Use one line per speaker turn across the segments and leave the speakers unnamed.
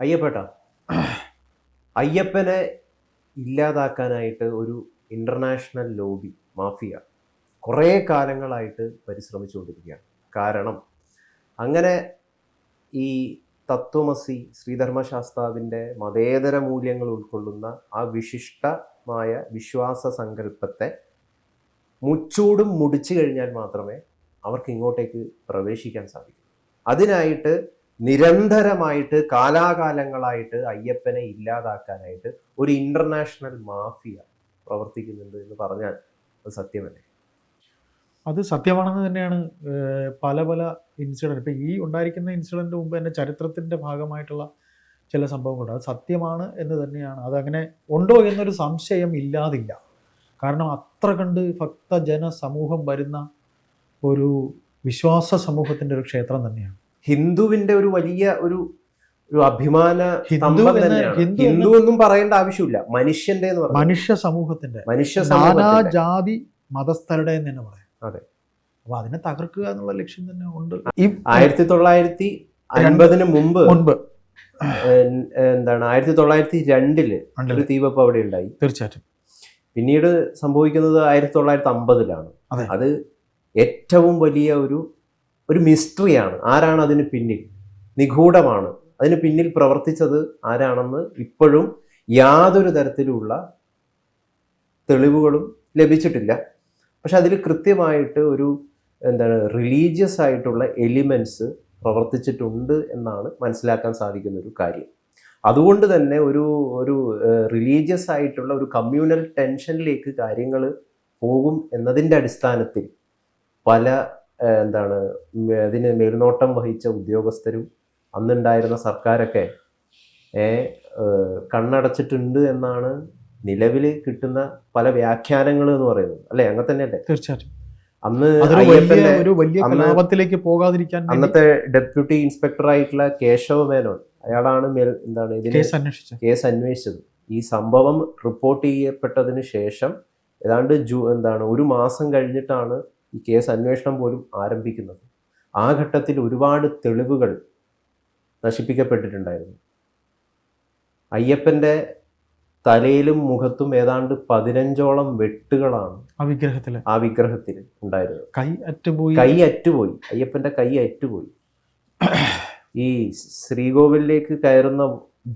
അയ്യപ്പേട്ട അയ്യപ്പനെ ഇല്ലാതാക്കാനായിട്ട് ഒരു international lobby mafia കുറേ കാലങ്ങളായിട്ട് പരിശ്രമിച്ചുകൊണ്ടിരിക്കുകയാണ്. കാരണം അങ്ങനെ ഈ തത്വമസി ശ്രീധർമ്മശാസ്താവിന്റെ മതേതര മൂല്യങ്ങൾ ഉൾക്കൊള്ളുന്ന ആ വിശിഷ്ടമായ വിശ്വാസ സങ്കല്പത്തെ മുച്ചൂടും മുടിച്ചു കഴിഞ്ഞാൽ മാത്രമേ അവർക്ക് ഇങ്ങോട്ടേക്ക് പ്രവേശിക്കാൻ സാധിക്കൂ. അതിനായിട്ട് നിരന്തരമായിട്ട് കാലാകാലങ്ങളായിട്ട് അയ്യപ്പനെ ഇല്ലാതാക്കാനായിട്ട് ഒരു ഇന്റർനാഷണൽ മാഫിയ പ്രവർത്തിക്കുന്നുണ്ട് എന്ന് പറഞ്ഞാൽ അത് സത്യമല്ലേ?
അത് സത്യമാണെന്ന് തന്നെയാണ് പല പല ഇൻസിഡന്റ് ഇപ്പം ഈ ഉണ്ടായിരിക്കുന്ന ഇൻസിഡന്റ് മുമ്പ് തന്നെ ചരിത്രത്തിന്റെ ഭാഗമായിട്ടുള്ള ചില സംഭവങ്ങളുണ്ട്. അത് സത്യമാണ് എന്ന് തന്നെയാണ്. അതങ്ങനെ ഉണ്ടോ എന്നൊരു സംശയം ഇല്ലാതില്ല. കാരണം അത്ര കണ്ട് ഭക്തജന സമൂഹം വരുന്ന ഒരു വിശ്വാസ സമൂഹത്തിന്റെ ഒരു ക്ഷേത്രം തന്നെയാണ്.
ഹിന്ദുവിന്റെ ഒരു വലിയ ഒരു ഒരു അഭിമാന
ഹിന്ദു എന്ന-
പറയേണ്ട ആവശ്യമില്ല. മനുഷ്യന്റെ എന്ന് പറയുന്നത്.
മനുഷ്യ സമൂഹത്തിന്റെ
മനുഷ്യ
ജാതി മതസ്ഥരുടെ തന്നെ പറയാം.
അതെ.
അപ്പൊ അതിനെ തകർക്കുക എന്നുള്ള ലക്ഷ്യം തന്നെ ഉണ്ട്. ഈ
ആയിരത്തി തൊള്ളായിരത്തി അൻപതിന് മുമ്പ്
മുൻപ്.
എന്താണ് ആയിരത്തി തൊള്ളായിരത്തി രണ്ടിൽ. ഒരു? തീവപ്പ് അവിടെ ഉണ്ടായി.
തീർച്ചയായിട്ടും.
പിന്നീട് സംഭവിക്കുന്നത് ആയിരത്തി തൊള്ളായിരത്തി അമ്പതിലാണ്.
അത്
ഏറ്റവും വലിയ ഒരു ഒരു മിസ്റ്ററിയാണ് ആരാണ് അതിന് പിന്നിൽ? നിഗൂഢമാണ്. അതിന് പിന്നിൽ പ്രവർത്തിച്ചത് ആരാണെന്ന് ഇപ്പോഴും യാതൊരു തരത്തിലുള്ള തെളിവുകളും ലഭിച്ചിട്ടില്ല. പക്ഷെ അതിൽ കൃത്യമായിട്ട് ഒരു എന്താണ് റിലീജിയസ് ആയിട്ടുള്ള എലിമെന്റ്സ് പ്രവർത്തിച്ചിട്ടുണ്ട് എന്നാണ് മനസ്സിലാക്കാൻ സാധിക്കുന്ന ഒരു കാര്യം. അതുകൊണ്ട് തന്നെ ഒരു ഒരു റിലീജിയസ് ആയിട്ടുള്ള ഒരു കമ്മ്യൂണൽ ടെൻഷനിലേക്ക് കാര്യങ്ങൾ പോകും എന്നതിന്റെ അടിസ്ഥാനത്തിൽ പല എന്താണ് ഇതിന് മേൽനോട്ടം വഹിച്ച ഉദ്യോഗസ്ഥരും അന്നുണ്ടായിരുന്ന സർക്കാരൊക്കെ കണ്ണടച്ചിട്ടുണ്ട് എന്നാണ് നിലവിൽ കിട്ടുന്ന പല വ്യാഖ്യാനങ്ങൾ എന്ന് പറയുന്നത്. അല്ലേ? അങ്ങനെ തന്നെയല്ലേ?
തീർച്ചയായിട്ടും.
അന്ന്
ഒരു വലിയ കലാപത്തിലേക്ക് പോകാതിരിക്കാൻ
അന്നത്തെ ഡെപ്യൂട്ടി ഇൻസ്പെക്ടർ ആയിട്ടുള്ള കേശവ മേനോൻ അയാളാണ് മേൽ എന്താണ് ഇതിന്
കേസ്
അന്വേഷിച്ചത്. ഈ സംഭവം റിപ്പോർട്ട് ചെയ്യപ്പെട്ടതിന് ശേഷം ഏതാണ്ട് ജൂ എന്താണ് ഒരു മാസം കഴിഞ്ഞിട്ടാണ് ഈ കേസ് അന്വേഷണം പോലും ആരംഭിക്കുന്നത്. ആ ഘട്ടത്തിൽ ഒരുപാട് തെളിവുകൾ നശിപ്പിക്കപ്പെട്ടിട്ടുണ്ടായിരുന്നു. അയ്യപ്പന്റെ തലയിലും മുഖത്തും ഏതാണ്ട് പതിനഞ്ചോളം വെട്ടുകളാണ്
ആ വിഗ്രഹത്തിൽ
ആ വിഗ്രഹത്തിൽ ഉണ്ടായിരുന്നത്.
കൈ അറ്റുപോയി.
കൈ അറ്റുപോയി. അയ്യപ്പന്റെ കൈ അറ്റുപോയി. ഈ ശ്രീകോവിലേക്ക് കയറുന്ന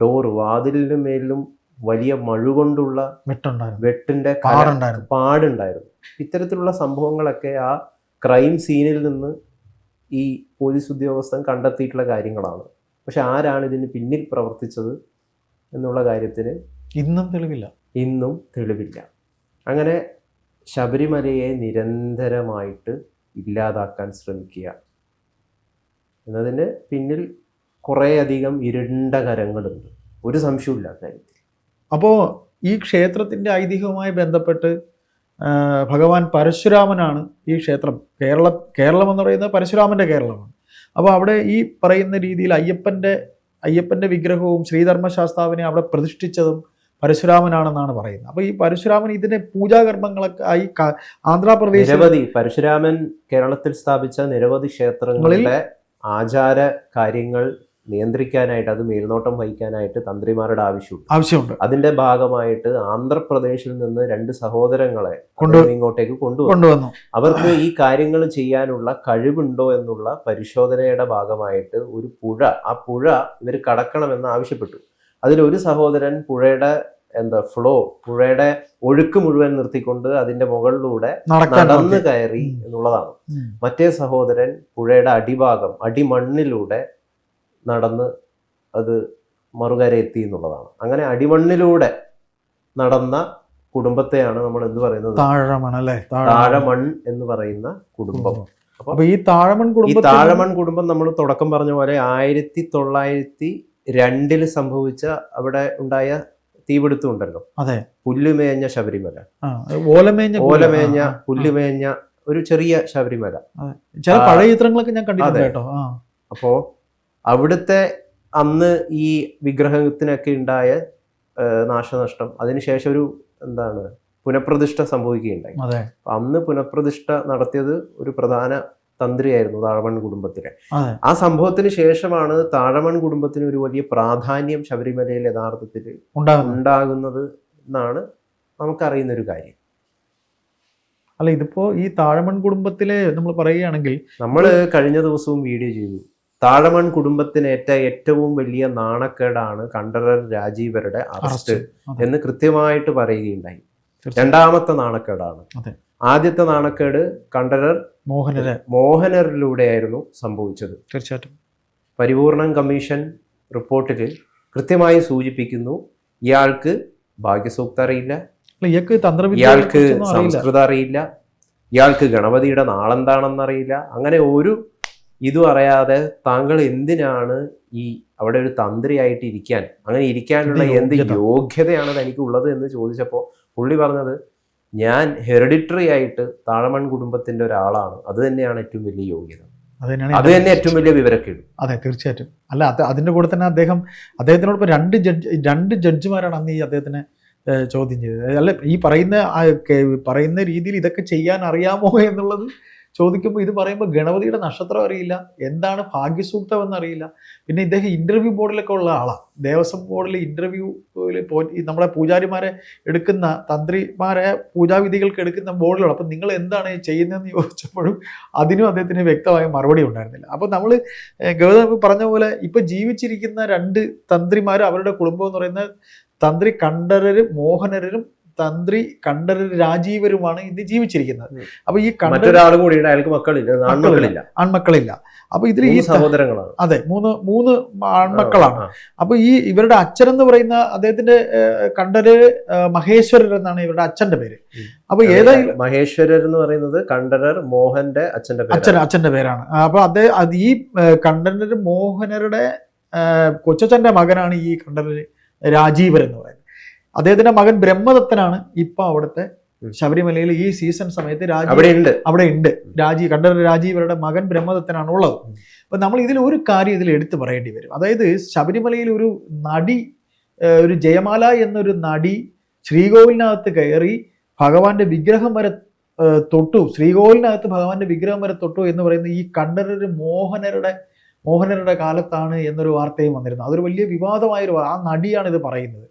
ഡോർ വാതിലിന് മേലിലും വലിയ മഴുകൊണ്ടുള്ള
വെട്ടുണ്ടായിരുന്നു.
വെട്ടിന്റെ
പാടുണ്ടായിരുന്നു.
ഇത്തരത്തിലുള്ള സംഭവങ്ങളൊക്കെ ആ ക്രൈം സീനിൽ നിന്ന് ഈ പോലീസ് ഉദ്യോഗസ്ഥൻ കണ്ടെത്തിയിട്ടുള്ള കാര്യങ്ങളാണ്. പക്ഷെ ആരാണ് ഇതിന് പിന്നിൽ പ്രവർത്തിച്ചത് എന്നുള്ള കാര്യത്തിന്
ഇന്നും തെളിവില്ല.
ഇന്നും തെളിവില്ല. അങ്ങനെ ശബരിമലയെ നിരന്തരമായിട്ട് ഇല്ലാതാക്കാൻ ശ്രമിക്കുക എന്നതിന് പിന്നിൽ കുറേയധികം ഇരുണ്ട കരങ്ങളുണ്ട്. ഒരു സംശയമില്ല കാര്യത്തിൽ.
അപ്പോൾ ഈ ക്ഷേത്രത്തിന്റെ ഐതിഹ്യവുമായി ബന്ധപ്പെട്ട് ഭഗവാൻ പരശുരാമനാണ് ഈ ക്ഷേത്രം. കേരള കേരളം എന്ന് പറയുന്നത് പരശുരാമന്റെ കേരളമാണ്. അപ്പോൾ അവിടെ ഈ പറയുന്ന രീതിയിൽ അയ്യപ്പന്റെ അയ്യപ്പന്റെ വിഗ്രഹവും ശ്രീധർമ്മശാസ്താവിനെ അവിടെ പ്രതിഷ്ഠിച്ചതും പരശുരാമനാണെന്നാണ് പറയുന്നത്. അപ്പോൾ ഈ പരശുരാമൻ ഇതിന്റെ പൂജാകർമ്മങ്ങളൊക്കെ ആയി ആന്ധ്രാപ്രദേശ്
നിരവധി പരശുരാമൻ കേരളത്തിൽ സ്ഥാപിച്ച നിരവധി ക്ഷേത്രങ്ങളിലെ ആചാര കാര്യങ്ങൾ നിയന്ത്രിക്കാനായിട്ട് അത് മേൽനോട്ടം വഹിക്കാനായിട്ട് തന്ത്രിമാരുടെ ആവശ്യമുണ്ട്.
ആവശ്യമുണ്ട്.
അതിന്റെ ഭാഗമായിട്ട് ആന്ധ്രാപ്രദേശിൽ നിന്ന് രണ്ട് സഹോദരങ്ങളെ ഇങ്ങോട്ടേക്ക് കൊണ്ടുവന്നു. അവർക്ക് ഈ കാര്യങ്ങൾ ചെയ്യാനുള്ള കഴിവുണ്ടോ എന്നുള്ള പരിശോധനയുടെ ഭാഗമായിട്ട് ഒരു പുഴ ആ പുഴ ഇവർ കടക്കണമെന്ന് ആവശ്യപ്പെട്ടു. അതിലൊരു സഹോദരൻ പുഴയുടെ എന്താ ഫ്ലോ പുഴയുടെ ഒഴുക്ക് മുഴുവൻ നിർത്തിക്കൊണ്ട് അതിന്റെ മുകളിലൂടെ നടന്നു കയറി എന്നുള്ളതാണ്. മറ്റേ സഹോദരൻ പുഴയുടെ അടിഭാഗം അടിമണ്ണിലൂടെ നടന്ന് അത് മറുകര എത്തി എന്നുള്ളതാണ്. അങ്ങനെ അടിമണ്ണിലൂടെ നടന്ന കുടുംബത്തെയാണ് നമ്മൾ എന്ത് പറയുന്നത്?
താഴമൺ. അല്ലേ
താഴമൺ എന്ന് പറയുന്ന കുടുംബം. അപ്പൊ
ഈ താഴമൺ
ഈ താഴമൺ കുടുംബം നമ്മൾ തുടക്കം പറഞ്ഞ പോലെ ആയിരത്തി തൊള്ളായിരത്തി രണ്ടിൽ സംഭവിച്ച അവിടെ ഉണ്ടായ തീപിടുത്തം ഉണ്ടല്ലോ.
അതെ.
പുല്ലുമേഞ്ഞ ശബരിമല.
ഓലമേഞ്ഞ
ഓലമേഞ്ഞ പുല്ലുമേഞ്ഞ ഒരു ചെറിയ ശബരിമല.
ചില പഴയ ചിത്രങ്ങളൊക്കെ ഞാൻ കണ്ടിട്ടുണ്ട്. കേട്ടോ.
അപ്പോ അവിടുത്തെ അന്ന് ഈ വിഗ്രഹത്തിനൊക്കെ ഉണ്ടായ നാശനഷ്ടം അതിനുശേഷം ഒരു എന്താണ് പുനഃപ്രതിഷ്ഠ സംഭവിക്കുകയുണ്ടായി. അന്ന് പുനഃപ്രതിഷ്ഠ നടത്തിയത് ഒരു പ്രധാന തന്ത്രിയായിരുന്നു താഴമൺ കുടുംബത്തിലെ. ആ സംഭവത്തിന് ശേഷമാണ് താഴമൺ കുടുംബത്തിന് ഒരു വലിയ പ്രാധാന്യം ശബരിമലയിൽ യഥാർത്ഥത്തിൽ
ഉണ്ടാകുന്നു
ഉണ്ടാകുന്നത് എന്നാണ് നമുക്കറിയുന്ന ഒരു കാര്യം.
അല്ല ഇതിപ്പോ ഈ താഴമൺ കുടുംബത്തിലെ നമ്മൾ പറയുകയാണെങ്കിൽ
നമ്മൾ കഴിഞ്ഞ ദിവസവും വീഡിയോ ചെയ്തു. താഴമൺ കുടുംബത്തിനേറ്റ ഏറ്റവും വലിയ നാണക്കേടാണ് കണ്ടറർ രാജീവരുടെ അറസ്റ്റ്. എന്ന് കൃത്യമായിട്ട് പറയുകയുണ്ടായി. രണ്ടാമത്തെ നാണക്കേടാണ്. ആദ്യത്തെ നാണക്കേട് കണ്ഠരർ
മോഹനര്.
മോഹനരിലൂടെയായിരുന്നു സംഭവിച്ചത്.
തീർച്ചയായിട്ടും.
പരിപൂർണൻ കമ്മീഷൻ റിപ്പോർട്ടിൽ കൃത്യമായി സൂചിപ്പിക്കുന്നു ഇയാൾക്ക് ഭാഗ്യസൂക്ത അറിയില്ല
അല്ല ഇയാൾക്ക് സംസ്കൃത
ഇയാൾക്ക് സംസ്കൃതം അറിയില്ല. ഇയാൾക്ക് ഗണപതിയുടെ നാളെന്താണെന്നറിയില്ല. അങ്ങനെ ഒരു ഇതും അറിയാതെ താങ്കൾ എന്തിനാണ് ഈ അവിടെ ഒരു തന്ത്രിയായിട്ട് ഇരിക്കാൻ അങ്ങനെ ഇരിക്കാനുള്ള
എന്ത്
യോഗ്യതയാണ് തനിക്ക് ഉള്ളത് എന്ന് ചോദിച്ചപ്പോൾ പുള്ളി പറഞ്ഞത് ഞാൻ ഹെറിഡിറ്ററി ആയിട്ട് താഴമൺ കുടുംബത്തിന്റെ ഒരാളാണ്. അത് തന്നെയാണ് ഏറ്റവും വലിയ യോഗ്യത.
അത്
തന്നെ ഏറ്റവും വലിയ വിവരക്കേട്.
അതെ തീർച്ചയായിട്ടും. അല്ല അത് അതിന്റെ കൂടെ തന്നെ അദ്ദേഹം അദ്ദേഹത്തിനോടൊപ്പം രണ്ട് ജഡ്ജ് രണ്ട് ജഡ്ജിമാരാണ് അന്ന് ഈ അദ്ദേഹത്തിനെ ചോദ്യം ചെയ്തത്. അല്ല ഈ പറയുന്ന പറയുന്ന രീതിയിൽ ഇതൊക്കെ ചെയ്യാൻ അറിയാമോ എന്നുള്ളത് ചോദിക്കുമ്പോൾ ഇത് പറയുമ്പോൾ ഗണപതിയുടെ നക്ഷത്രം അറിയില്ല. എന്താണ് ഭാഗ്യസൂക്തം എന്നറിയില്ല പിന്നെ ഇദ്ദേഹം ഇന്റർവ്യൂ ബോർഡിലൊക്കെ ഉള്ള ആളാണ് ദേവസ്വം ബോർഡിൽ ഇന്റർവ്യൂവിൽ നമ്മളെ പൂജാരിമാരെ എടുക്കുന്ന തന്ത്രിമാരെ പൂജാവിധികൾക്ക് എടുക്കുന്ന ബോർഡിലുള്ള അപ്പം നിങ്ങൾ എന്താണ് ചെയ്യുന്നതെന്ന് ചോദിച്ചപ്പോഴും അതിനും അദ്ദേഹത്തിന് വ്യക്തമായ മറുപടി ഉണ്ടായിരുന്നില്ല. അപ്പോൾ നമ്മൾ ഗൗതം പറഞ്ഞ പോലെ ഇപ്പം ജീവിച്ചിരിക്കുന്ന രണ്ട് തന്ത്രിമാരും അവരുടെ കുടുംബം എന്ന് പറയുന്ന തന്ത്രി കണ്ഠരരും മോഹനരും തന്ത്രി കണ്ഠരർ രാജീവരുമാണ് ഇന്ന് ജീവിച്ചിരിക്കുന്നത്. അപ്പൊ ഈ കണ്ഠര
കൂടി അയാൾക്ക് മക്കളില്ല. ആൺമക്കളില്ല.
ആൺമക്കളില്ല. അപ്പൊ ഇതിൽ ഈ
സഹോദരങ്ങളാണ്.
അതെ മൂന്ന് മൂന്ന് ആൺമക്കളാണ്. അപ്പൊ ഈ ഇവരുടെ അച്ഛൻ എന്ന് പറയുന്ന അദ്ദേഹത്തിന്റെ കണ്ഠര് മഹേശ്വരർ എന്നാണ് ഇവരുടെ അച്ഛന്റെ പേര്. അപ്പൊ. ഏതായാലും
മഹേശ്വരർ എന്ന് പറയുന്നത് കണ്ഠരർ മോഹന്റെ അച്ഛന്റെ
അച്ഛൻ അച്ഛന്റെ പേരാണ്. അപ്പൊ അദ്ദേഹം അത് ഈ കണ്ഠരർ മോഹനരുടെ കൊച്ചച്ഛന്റെ മകനാണ് ഈ കണ്ഠരർ രാജീവർ എന്ന് പറയുന്നത്. അദ്ദേഹത്തിന്റെ മകൻ ബ്രഹ്മദത്തനാണ് ഇപ്പൊ അവിടുത്തെ. ശബരിമലയിൽ ഈ സീസൺ സമയത്ത് രാജീവ്
അവിടെ ഉണ്ട്.
അവിടെ ഉണ്ട്. രാജീവ് കണ്ഠര രാജീവരുടെ മകൻ ബ്രഹ്മദത്തനാണ് ഉള്ളത്. അപ്പൊ നമ്മൾ ഇതിൽ ഒരു കാര്യം ഇതിൽ എടുത്തു പറയേണ്ടി വരും. അതായത് ശബരിമലയിൽ ഒരു നടി ഒരു ജയമാല എന്നൊരു നടി ശ്രീകോവിലിനകത്ത് കയറി ഭഗവാന്റെ വിഗ്രഹം വരെ തൊട്ടു. ശ്രീകോവിലിനകത്ത് ഭഗവാന്റെ വിഗ്രഹം വരെ തൊട്ടു എന്ന് പറയുന്ന ഈ കണ്ഠരര് മോഹനരുടെ മോഹനരുടെ കാലത്താണ് എന്നൊരു വാർത്തയും വന്നിരുന്നു അതൊരു വലിയ വിവാദമായൊരു ആ നടിയാണ് ഇത് പറയുന്നത്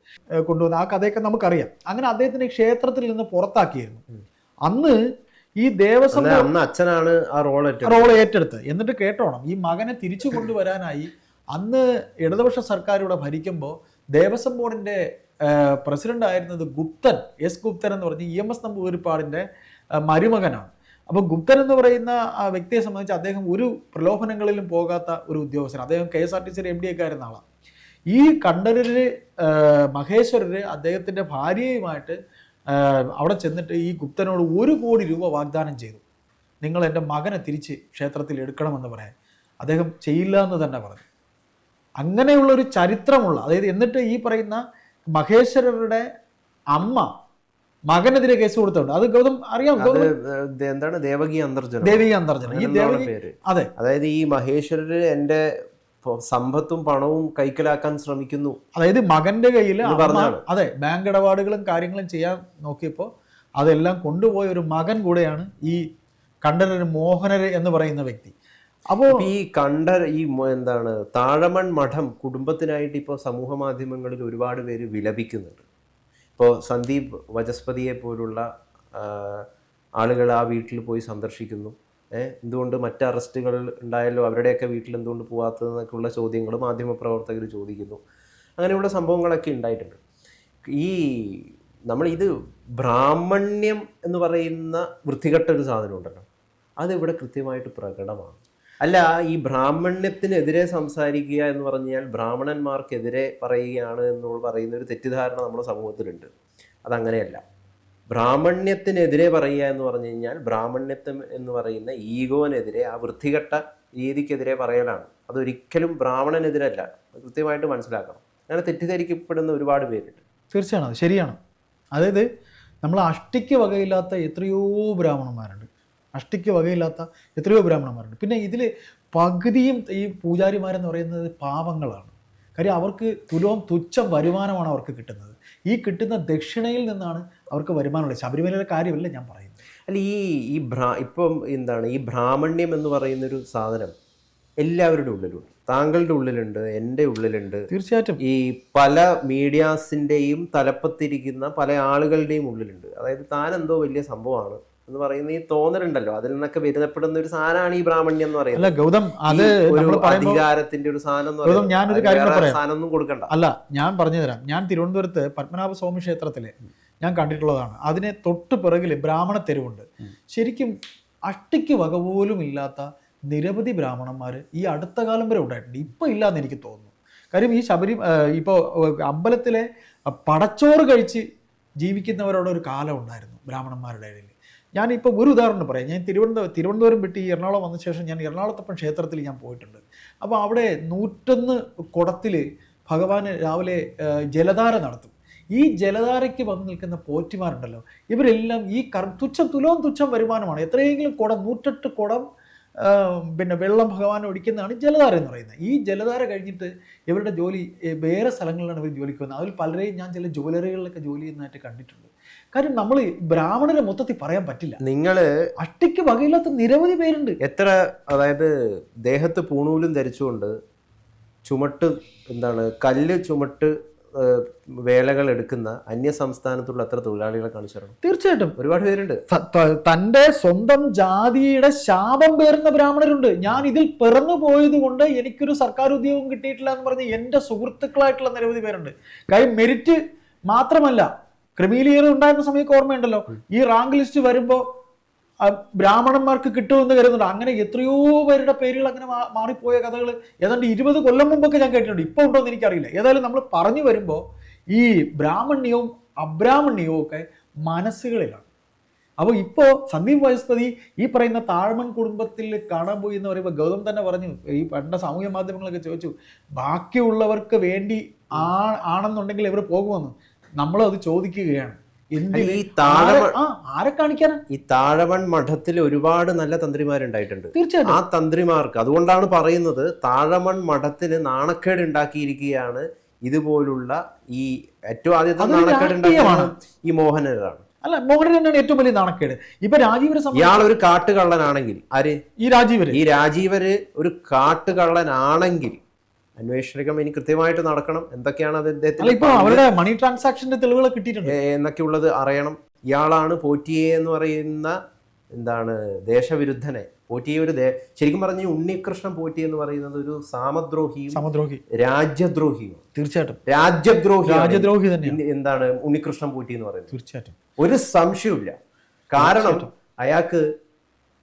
കൊണ്ടുവന്ന് ആ കഥയൊക്കെ നമുക്കറിയാം. അങ്ങനെ അദ്ദേഹത്തിനെ ക്ഷേത്രത്തിൽ നിന്ന് പുറത്താക്കിയിരുന്നു. അന്ന് ഈ ദേവസ്വം
അച്ഛനാണ് ആ റോൾ
റോൾ ഏറ്റെടുത്ത് എന്നിട്ട് കേട്ടോണം ഈ മകനെ തിരിച്ചു കൊണ്ടുവരാനായി അന്ന് ഇടതുപക്ഷ സർക്കാർ ഇവിടെ ഭരിക്കുമ്പോൾ ദേവസ്വം ബോർഡിന്റെ പ്രസിഡന്റ് ആയിരുന്നത് ഗുപ്തൻ എസ് ഗുപ്തൻ എന്ന് പറഞ്ഞ് ഇ എം എസ് നമ്പൂതിരിപ്പാടിന്റെ മരുമകനാണ്. അപ്പോൾ ഗുപ്തൻ എന്ന് പറയുന്ന ആ വ്യക്തിയെ സംബന്ധിച്ച് അദ്ദേഹം ഒരു പ്രലോഭനങ്ങളിലും പോകാത്ത ഒരു ഉദ്യോഗസ്ഥൻ. അദ്ദേഹം കെ എസ് ആർ ടി സിയുടെ എം ഡി ഒക്കെ ആയിരുന്ന ആളാണ് ഈ കണ്ഠരര് മഹേശ്വരര് അദ്ദേഹത്തിന്റെ ഭാര്യയുമായിട്ട് അവിടെ ചെന്നിട്ട് ഈ ഗുപ്തനോട് ഒരു കോടി രൂപ വാഗ്ദാനം ചെയ്തു. നിങ്ങൾ എന്റെ മകനെ തിരിച്ച് ക്ഷേത്രത്തിൽ എടുക്കണമെന്ന് പറയാൻ. അദ്ദേഹം ചെയ്യില്ല എന്ന് തന്നെ പറഞ്ഞു. അങ്ങനെയുള്ള ഒരു ചരിത്രമുള്ള അതായത് എന്നിട്ട് ഈ പറയുന്ന മഹേശ്വരരുടെ അമ്മ മകനെതിരെ കേസ് കൊടുത്തോണ്ട് അത് ഗൗതം അറിയാം.
എന്താണ്? ദേവകി അന്തർജനം.
ദേവകി അന്തർജനം. ഈ ദേവകി അതെ.
അതായത് ഈ മഹേശ്വരര് എന്റെ സമ്പത്തും പണവും കൈക്കലാക്കാൻ ശ്രമിക്കുന്നു.
അതായത് മകന്റെ കയ്യിൽ അതെ ബാങ്ക് ഇടപാടുകളും കാര്യങ്ങളും ചെയ്യാൻ നോക്കിയപ്പോൾ അതെല്ലാം കൊണ്ടുപോയ ഒരു മകൻ കൂടെയാണ് ഈ കണ്ഠരര് മോഹനര് എന്ന് പറയുന്ന വ്യക്തി. അപ്പോൾ
ഈ കണ്ട ഈ എന്താണ് താഴമൺ മഠം കുടുംബത്തിനായിട്ട് ഇപ്പോ സമൂഹ മാധ്യമങ്ങളിൽ ഒരുപാട് പേര് വിലപിക്കുന്നുണ്ട്. ഇപ്പോൾ സന്ദീപ് വചസ്പതിയെ പോലുള്ള ആളുകൾ ആ വീട്ടിൽ പോയി സന്ദർശിക്കുന്നു. എന്തുകൊണ്ട് മറ്റ് അറസ്റ്റുകൾ ഉണ്ടായല്ലോ? അവരുടെയൊക്കെ വീട്ടിൽ എന്തുകൊണ്ട് പോകാത്തതെന്നൊക്കെയുള്ള ചോദ്യങ്ങൾ മാധ്യമപ്രവർത്തകർ ചോദിക്കുന്നു. അങ്ങനെയുള്ള സംഭവങ്ങളൊക്കെ ഉണ്ടായിട്ടുണ്ട്. ഈ നമ്മൾ ഇത് ബ്രാഹ്മണ്യം എന്ന് പറയുന്ന വൃത്തികെട്ട ഒരു സാധനം ഉണ്ടല്ലോ അത് ഇവിടെ കൃത്യമായിട്ട് പ്രകടമാണ്. അല്ല ഈ ബ്രാഹ്മണ്യത്തിനെതിരെ സംസാരിക്കുക എന്ന് പറഞ്ഞാൽ ബ്രാഹ്മണന്മാർക്കെതിരെ പറയുകയാണ് എന്ന് പറയുന്ന ഒരു തെറ്റിദ്ധാരണ നമ്മുടെ സമൂഹത്തിലുണ്ട്. അതങ്ങനെയല്ല. ബ്രാഹ്മണ്യത്തിനെതിരെ പറയുക എന്ന് പറഞ്ഞു കഴിഞ്ഞാൽ ബ്രാഹ്മണ്യത്വം എന്ന് പറയുന്ന ഈഗോനെതിരെ ആ വൃത്തികെട്ട രീതിക്കെതിരെ പറയലാണ്. അതൊരിക്കലും ബ്രാഹ്മണനെതിരല്ല. കൃത്യമായിട്ട് മനസ്സിലാക്കണം. അങ്ങനെ തെറ്റിദ്ധരിക്കപ്പെടുന്ന ഒരുപാട് പേരുണ്ട്.
തീർച്ചയാണ് അത് ശരിയാണ്. അതായത് നമ്മൾ അഷ്ടിക്ക് വകയില്ലാത്ത എത്രയോ ബ്രാഹ്മണന്മാരുണ്ട്. അഷ്ടിക്ക് വകയില്ലാത്ത എത്രയോ ബ്രാഹ്മണന്മാരുണ്ട്. പിന്നെ ഇതിൽ പകുതിയും ഈ പൂജാരിമാരെന്ന് പറയുന്നത് പാവങ്ങളാണ്. കാര്യം അവർക്ക് തുലവും തുച്ഛം വരുമാനമാണ് അവർക്ക് കിട്ടുന്നത്. ഈ കിട്ടുന്ന ദക്ഷിണയിൽ നിന്നാണ് അവർക്ക് വരുമാനമുള്ളത്. ശബരിമലയിലെ കാര്യമല്ല ഞാൻ പറയുന്നത്.
അല്ല ഈ ഈ ഭ്രാ ഇപ്പം എന്താണ് ഈ ബ്രാഹ്മണ്യം എന്ന് പറയുന്നൊരു സാധനം എല്ലാവരുടെ ഉള്ളിലുണ്ട്. താങ്കളുടെ ഉള്ളിലുണ്ട് എന്റെ ഉള്ളിലുണ്ട്.
തീർച്ചയായിട്ടും.
ഈ പല മീഡിയാസിന്റെയും തലപ്പത്തിരിക്കുന്ന പല ആളുകളുടെയും ഉള്ളിലുണ്ട്. അതായത് താൻ എന്തോ വലിയ സംഭവമാണ്. എന്ന് പറയുന്ന ഈ തോന്നലുണ്ടല്ലോ. അതിൽ നിന്നൊക്കെ വരുന്നപ്പെടുന്ന ഒരു സാധനമാണ് ഈ ബ്രാഹ്മണ്യം എന്ന് പറയുന്നത്.
അല്ല ഗൗതം അത്
ഒരു അധികാരത്തിന്റെ ഒരു സാധനം എന്ന്
ഗൗതം,
പറയുന്നത്.
ഞാനൊരു കാര്യം സാധനം.
സാധനമൊന്നും കൊടുക്കണ്ട.
അല്ല ഞാൻ പറഞ്ഞു തരാം. ഞാൻ തിരുവനന്തപുരത്ത് പത്മനാഭ സ്വാമി ക്ഷേത്രത്തിൽ ഞാൻ കണ്ടിട്ടുള്ളതാണ്. അതിനെ തൊട്ട് പിറകിൽ ബ്രാഹ്മണ തെരുവുണ്ട്. ശരിക്കും അഷ്ടിക്ക് വക പോലും ഇല്ലാത്ത നിരവധി ബ്രാഹ്മണന്മാർ ഈ അടുത്ത കാലം വരെ ഉണ്ടായിട്ടുണ്ട്. ഇപ്പൊ ഇല്ലാന്ന് എനിക്ക് തോന്നുന്നു. കാര്യം ഈ ശബരി ഇപ്പോൾ അമ്പലത്തിലെ പടച്ചോറ് കഴിച്ച് ജീവിക്കുന്നവരോടൊരു കാലം ഉണ്ടായിരുന്നു ബ്രാഹ്മണന്മാരുടെ ഇടയിൽ. ഞാനിപ്പോൾ ഒരു ഉദാഹരണം പറയാം. ഞാൻ തിരുവനന്തപുരം തിരുവനന്തപുരം വിട്ട് ഈ എറണാകുളം വന്ന ശേഷം ഞാൻ എറണാകുളത്തപ്പൻ ക്ഷേത്രത്തിൽ ഞാൻ പോയിട്ടുണ്ട്. അപ്പോൾ അവിടെ നൂറ്റൊന്ന് കുടത്തിൽ ഭഗവാന് രാവിലെ ജലധാര നടത്തും. ഈ ജലധാരയ്ക്ക് വന്ന് നിൽക്കുന്ന പോറ്റിമാരുണ്ടല്ലോ ഇവരെല്ലാം ഈ കർ തുച്ഛം തുലവും തുച്ഛം വരുമാനമാണ്. എത്രയെങ്കിലും കുടം നൂറ്റെട്ട് കുടം പിന്നെ വെള്ളം ഭഗവാൻ ഒഴിക്കുന്നതാണ് ജലധാര എന്ന് പറയുന്നത്. ഈ ജലധാര കഴിഞ്ഞിട്ട് ഇവരുടെ ജോലി വേറെ സ്ഥലങ്ങളിലാണ് ഇവർ ജോലിക്ക് വന്നത് അതിൽ പലരെയും ഞാൻ ചില ജ്വല്ലറികളിലൊക്കെ ജോലി ചെയ്യുന്നതായിട്ട് കണ്ടിട്ടുണ്ട്. കാര്യം നമ്മൾ ബ്രാഹ്മണരെ മൊത്തത്തിൽ പറയാൻ പറ്റില്ല.
നിങ്ങൾ
അട്ടിക്ക് വകയില്ലാത്ത നിരവധി പേരുണ്ട്.
എത്ര അതായത് ദേഹത്ത് പൂണൂലും ധരിച്ചുകൊണ്ട് ചുമട്ട് എന്താണ് കല്ല് ചുമട്ട് വേലകൾ എടുക്കുന്ന അന്യ സംസ്ഥാനത്തുള്ള അത്ര തൊഴിലാളികളെ കാണിച്ചിരണം
തീർച്ചയായിട്ടും.
ഒരുപാട് പേരുണ്ട്.
തന്റെ സ്വന്തം ജാതിയുടെ ശാപം പേരുന്ന ബ്രാഹ്മണരുണ്ട്. ഞാൻ ഇതിൽ പിറന്നു പോയത് കൊണ്ട് എനിക്കൊരു സർക്കാർ ഉദ്യോഗം കിട്ടിയിട്ടില്ല എന്ന് പറഞ്ഞ് എന്റെ സുഹൃത്തുക്കളായിട്ടുള്ള നിരവധി പേരുണ്ട്. കാര്യം മെരിറ്റ് മാത്രമല്ല ക്രിമിലിയർ ഉണ്ടായിരുന്ന സമയത്ത് ഓർമ്മയുണ്ടല്ലോ. ഈ റാങ്ക് ലിസ്റ്റ് വരുമ്പോൾ ബ്രാഹ്മണന്മാർക്ക് കിട്ടുമെന്ന് കരുതുന്നുണ്ട്. അങ്ങനെ എത്രയോ പേരുടെ പേരുകൾ അങ്ങനെ മാറിപ്പോയ കഥകൾ ഏതാണ്ട് ഇരുപത് കൊല്ലം മുമ്പൊക്കെ ഞാൻ കേട്ടിട്ടുണ്ട്. ഇപ്പോൾ ഉണ്ടോ എന്ന് എനിക്കറിയില്ല. ഏതായാലും നമ്മൾ പറഞ്ഞു വരുമ്പോൾ ഈ ബ്രാഹ്മണ്യവും അബ്രാഹ്മണ്യവും ഒക്കെ മനസ്സുകളിലാണ്. അപ്പോൾ ഇപ്പോൾ സന്ദീപ് വയസ്പതി ഈ പറയുന്ന താഴ്മൺ കുടുംബത്തിൽ കാണാൻ പോയി എന്ന് പറയുമ്പോൾ ഗൗതം തന്നെ പറഞ്ഞു. ഈ പണ്ട സാമൂഹ്യ മാധ്യമങ്ങളൊക്കെ ചോദിച്ചു ബാക്കിയുള്ളവർക്ക് വേണ്ടി ആ ആണെന്നുണ്ടെങ്കിൽ ഇവർ പോകുമെന്ന്. നമ്മളും അത് ചോദിക്കുകയാണ്
ഈ താഴവൺ മഠത്തിൽ ഒരുപാട് നല്ല തന്ത്രിമാരുണ്ടായിട്ടുണ്ട്.
തീർച്ചയായിട്ടും.
ആ തന്ത്രിമാർക്ക് അതുകൊണ്ടാണ് പറയുന്നത് താഴമൺ മഠത്തിന് നാണക്കേട് ഉണ്ടാക്കിയിരിക്കുകയാണ് ഇതുപോലുള്ള ഈ ഏറ്റവും ആദ്യത്തെ നാണക്കേട് ഉണ്ടാക്കിയാണ് ഈ മോഹനരാണ്.
അല്ല മോഹൻ തന്നെയാണ് ഏറ്റവും വലിയ നാണക്കേട്. ഇപ്പൊ രാജീവരെ ഇയാളൊരു
ഇയാൾ ഒരു കാട്ടുകള്ളനാണെങ്കിൽ ആര്?
ഈ രാജീവര്.
ഈ രാജീവര് ഒരു കാട്ടുകള്ളനാണെങ്കിൽ അന്വേഷണം ഇനി കൃത്യമായിട്ട് നടക്കണം. എന്തൊക്കെയാണ് അത് അദ്ദേഹത്തിന്
അവരുടെ മണി ട്രാൻസാക്ഷന്റെ തെളിവുകൾ കിട്ടിയിട്ടുണ്ട്.
എന്നൊക്കെയുള്ളത് അറിയണം. ഇയാളാണ് പോറ്റിയെ എന്ന് പറയുന്ന എന്താണ് ദേശവിരുദ്ധനെ. പോറ്റിയെ ഒരു ദേ- ശരിക്കും പറഞ്ഞ ഉണ്ണികൃഷ്ണൻ പോറ്റി എന്ന് പറയുന്നത് ഒരു സാമദ്രോഹിയും
സമദ്രോഹി.
രാജ്യദ്രോഹിയും.
തീർച്ചയായിട്ടും.
രാജ്യദ്രോഹി
രാജ്യദ്രോഹി തന്നെയാണ്.
എന്താണ് ഉണ്ണികൃഷ്ണൻ പോറ്റി എന്ന് പറയുന്നത്?
തീർച്ചയായിട്ടും.
ഒരു സംശയമില്ല കാരണം അയാൾക്ക്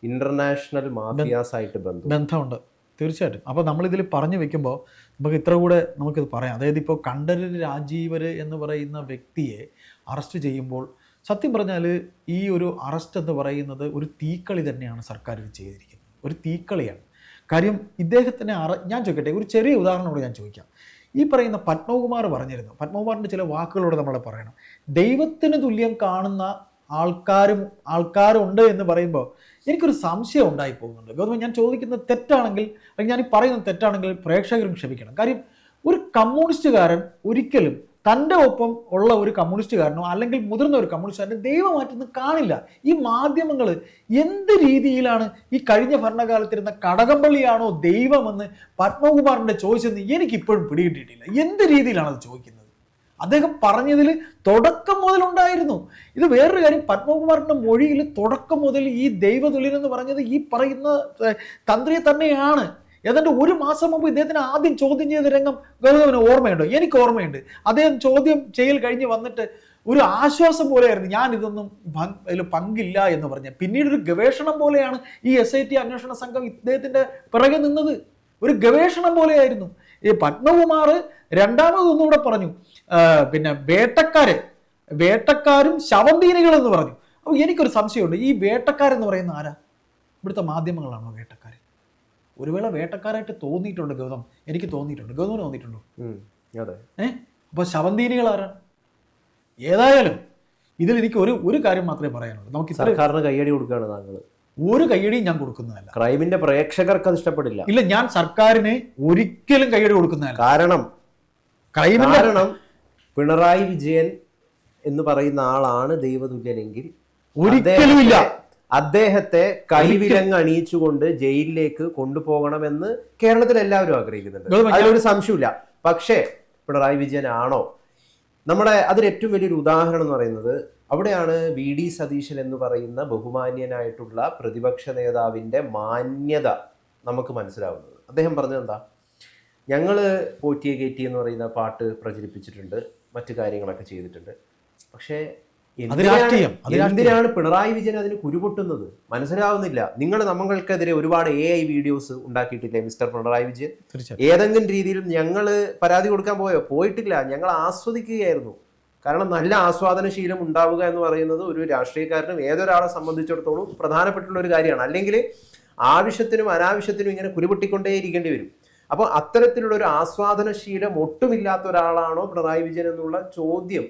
ഇന്റർനാഷണൽ മാഫിയാസ് ആയിട്ട് ബന്ധം
ബന്ധമുണ്ട്. തീർച്ചയായിട്ടും. അപ്പോൾ നമ്മളിതിൽ പറഞ്ഞു വെക്കുമ്പോൾ നമുക്ക് ഇത്ര കൂടെ നമുക്കിത് പറയാം. അതായത് ഇപ്പോൾ കണ്ഠരര് രാജീവർ എന്ന് പറയുന്ന വ്യക്തിയെ അറസ്റ്റ് ചെയ്യുമ്പോൾ സത്യം പറഞ്ഞാൽ ഈ ഒരു അറസ്റ്റ് എന്ന് പറയുന്നത് ഒരു തീക്കളി തന്നെയാണ് സർക്കാർ ഇത് ചെയ്തിരിക്കുന്നത്. ഒരു തീക്കളിയാണ്. കാര്യം ഇദ്ദേഹത്തിനെ അറ ഞാൻ ചോദിക്കട്ടെ ഒരു ചെറിയ ഉദാഹരണത്തോട് ഞാൻ ചോദിക്കാം. ഈ പറയുന്ന പത്മകുമാർ പറഞ്ഞിരുന്നു. പത്മകുമാറിന്റെ ചില വാക്കുകളോട് നമ്മൾ പറയണം. ദൈവത്തിന് തുല്യം കാണുന്ന ആൾക്കാരും ആൾക്കാരുണ്ട് എന്ന് പറയുമ്പോൾ എനിക്കൊരു സംശയം ഉണ്ടായി പോകുന്നുണ്ട്. ഗൗതമ ഞാൻ ചോദിക്കുന്നത് തെറ്റാണെങ്കിൽ അല്ലെങ്കിൽ ഞാൻ ഈ പറയുന്നത് തെറ്റാണെങ്കിൽ പ്രേക്ഷകരും ക്ഷമിക്കണം. കാര്യം ഒരു കമ്മ്യൂണിസ്റ്റുകാരൻ ഒരിക്കലും തന്റെ ഒപ്പം ഉള്ള ഒരു കമ്മ്യൂണിസ്റ്റുകാരനോ അല്ലെങ്കിൽ മുതിർന്ന ഒരു കമ്മ്യൂണിസ്റ്റുകാരനെ ദൈവമായിട്ടൊന്നും കാണില്ല. ഈ മാധ്യമങ്ങൾ എന്ത് രീതിയിലാണ് ഈ കഴിഞ്ഞ ഭരണകാലത്തിരുന്ന കടകംപള്ളിയാണോ ദൈവമെന്ന് പത്മകുമാറിന്റെ ചോദിച്ചെന്ന് എനിക്കിപ്പോഴും പിടികിട്ടിയിട്ടില്ല. എന്ത് രീതിയിലാണ് അത് ചോദിക്കുന്നത്? അദ്ദേഹം പറഞ്ഞതിൽ തുടക്കം മുതലുണ്ടായിരുന്നു. ഇത് വേറൊരു കാര്യം പത്മകുമാറിന്റെ മൊഴിയിൽ തുടക്കം മുതൽ ഈ ദൈവതുല്യൻ എന്ന് പറഞ്ഞത് ഈ പറയുന്ന തന്ത്രിയെ തന്നെയാണ്. ഏതാണ്ട് ഒരു മാസം മുമ്പ് ഇദ്ദേഹത്തിന് ആദ്യം ചോദ്യം ചെയ്ത രംഗം ഗൗതമന് ഓർമ്മയുണ്ടോ. എനിക്ക് ഓർമ്മയുണ്ട്. അദ്ദേഹം ചോദ്യം ചെയ്യൽ കഴിഞ്ഞ് വന്നിട്ട് ഒരു ആശ്വാസം പോലെയായിരുന്നു. ഞാൻ ഇതൊന്നും അതിൽ പങ്കില്ല എന്ന് പറഞ്ഞ. പിന്നീട് ഒരു ഗവേഷണം പോലെയാണ് ഈ എസ് ഐ ടി അന്വേഷണ സംഘം ഇദ്ദേഹത്തിന്റെ പിറകെ നിന്നത്. ഒരു ഗവേഷണം പോലെയായിരുന്നു. ഈ പത്മകുമാർ രണ്ടാമതൊന്നുകൂടെ പറഞ്ഞു. പിന്നെ വേട്ടക്കാര് വേട്ടക്കാരും ശവന്തീനികളെന്ന് പറഞ്ഞു. അപ്പോൾ എനിക്കൊരു സംശയമുണ്ട്. ഈ വേട്ടക്കാരെന്ന് പറയുന്ന ആരാ? ഇവിടുത്തെ മാധ്യമങ്ങളാണോ വേട്ടക്കാർ ഒരു വേള വേട്ടക്കാരായിട്ട് തോന്നിയിട്ടുണ്ട് ഗൗതം. എനിക്ക് തോന്നിയിട്ടുണ്ട്. ഗൗതമിന് തോന്നിയിട്ടുണ്ടോ? ഏഹ് അപ്പോൾ ശവന്തീനികൾ ആരാണ് ഏതായാലും ഇതിൽ എനിക്ക് ഒരു ഒരു കാര്യം മാത്രമേ പറയാനുള്ളൂ. നമുക്ക്
സർക്കാരിന് കൈയടി കൊടുക്കുകയാണ് താങ്കൾ
ഒരു കയ്യടിയും ഞാൻ കൊടുക്കുന്നതല്ല.
ക്രൈമിന്റെ പ്രേക്ഷകർക്ക് അത് ഇഷ്ടപ്പെടില്ല.
ഇല്ല ഞാൻ സർക്കാരിന് ഒരിക്കലും കൈയടി കൊടുക്കുന്നതല്ല.
കാരണം
ക്രൈമിന്റെ
കാരണം പിണറായി വിജയൻ എന്ന് പറയുന്ന ആളാണ് ദൈവതുല്യനെങ്കിൽ
ഒരിക്കലുമില്ല.
അദ്ദേഹത്തെ- കൈവിലങ്ങ് അണിയിച്ചുകൊണ്ട് ജയിലിലേക്ക് കൊണ്ടുപോകണമെന്ന് കേരളത്തിൽ എല്ലാവരും ആഗ്രഹിക്കുന്നുണ്ട്. അതിലൊരു സംശയമില്ല പക്ഷേ പിണറായി വിജയൻ ആണോ? നമ്മുടെ അതിന് ഏറ്റവും വലിയൊരു ഉദാഹരണം എന്ന് പറയുന്നത് അവിടെയാണ് വി ഡി സതീശൻ എന്ന് പറയുന്ന ബഹുമാന്യനായിട്ടുള്ള പ്രതിപക്ഷ നേതാവിന്റെ മാന്യത നമുക്ക് മനസ്സിലാവുന്നത്. അദ്ദേഹം പറഞ്ഞത് എന്താ ഞങ്ങൾ പോറ്റിയെ കയറ്റി എന്ന് പറയുന്ന പാട്ട് പ്രചരിപ്പിച്ചിട്ടുണ്ട്. മറ്റു കാര്യങ്ങളൊക്കെ ചെയ്തിട്ടുണ്ട്. പക്ഷേ എന്തിനാണ്- പിണറായി വിജയൻ അതിന് കുരുപൊട്ടുന്നത്? മനസ്സിലാവുന്നില്ല. നിങ്ങൾ നമ്മൾക്കെതിരെ ഒരുപാട് എ ഐ വീഡിയോസ് ഉണ്ടാക്കിയിട്ടില്ലേ മിസ്റ്റർ പിണറായി വിജയൻ? ഏതെങ്കിലും രീതിയിൽ ഞങ്ങൾ പരാതി കൊടുക്കാൻ പോയോ? പോയിട്ടില്ല. ഞങ്ങൾ ആസ്വദിക്കുകയായിരുന്നു. കാരണം നല്ല ആസ്വാദനശീലം ഉണ്ടാവുക എന്ന് പറയുന്നത് ഒരു രാഷ്ട്രീയക്കാരനും ഏതൊരാളെ സംബന്ധിച്ചിടത്തോളം പ്രധാനപ്പെട്ടുള്ള ഒരു കാര്യമാണ്. അല്ലെങ്കിൽ ആവശ്യത്തിനും അനാവശ്യത്തിനും ഇങ്ങനെ കുരുപൊട്ടിക്കൊണ്ടേ ഇരിക്കേണ്ടി വരും. അപ്പോൾ അത്തരത്തിലുള്ള ഒരു ആസ്വാദനശീലം ഒട്ടുമില്ലാത്ത ഒരാളാണോ പിണറായി വിജയൻ എന്നുള്ള ചോദ്യം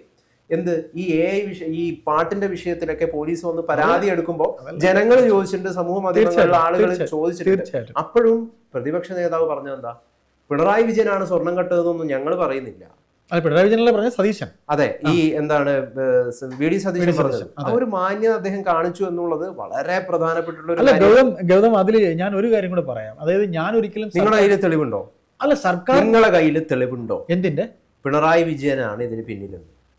എന്ത്? ഈ എ ഐ വിഷയ ഈ പാട്ടിന്റെ വിഷയത്തിലൊക്കെ പോലീസ് വന്ന് പരാതി എടുക്കുമ്പോൾ. ജനങ്ങൾ ചോദിച്ചിട്ടുണ്ട് സമൂഹ മാധ്യമങ്ങളിലുള്ള ആളുകൾ ചോദിച്ചിട്ടുണ്ട്. അപ്പോഴും പ്രതിപക്ഷ നേതാവ് പറഞ്ഞ എന്താ പിണറായി വിജയനാണ് സ്വർണം കട്ടതെന്നൊന്നും ഞങ്ങൾ പറയുന്നില്ല.
പിണറായി വിജയനല്ലേ പറഞ്ഞ സതീശൻ.
അതെ ഈ എന്താണ് വി ഡി സതീശൻ പറഞ്ഞത്. ആ ഒരു മാന്യത അദ്ദേഹം കാണിച്ചു എന്നുള്ളത് വളരെ പ്രധാനപ്പെട്ടുള്ള ഒരു
അല്ല ഗൗതം ഗൗതം അതിൽ ഞാൻ ഒരു കാര്യം കൂടെ പറയാം. അതായത് ഞാൻ ഒരിക്കലും
നിങ്ങളുടെ കയ്യിൽ തെളിവുണ്ടോ?
അല്ല സർക്കാർ
നിങ്ങളുടെ കയ്യിൽ തെളിവുണ്ടോ?
എന്തിന്റെ?
പിണറായി വിജയനാണ് ഇതിന് പിന്നിൽ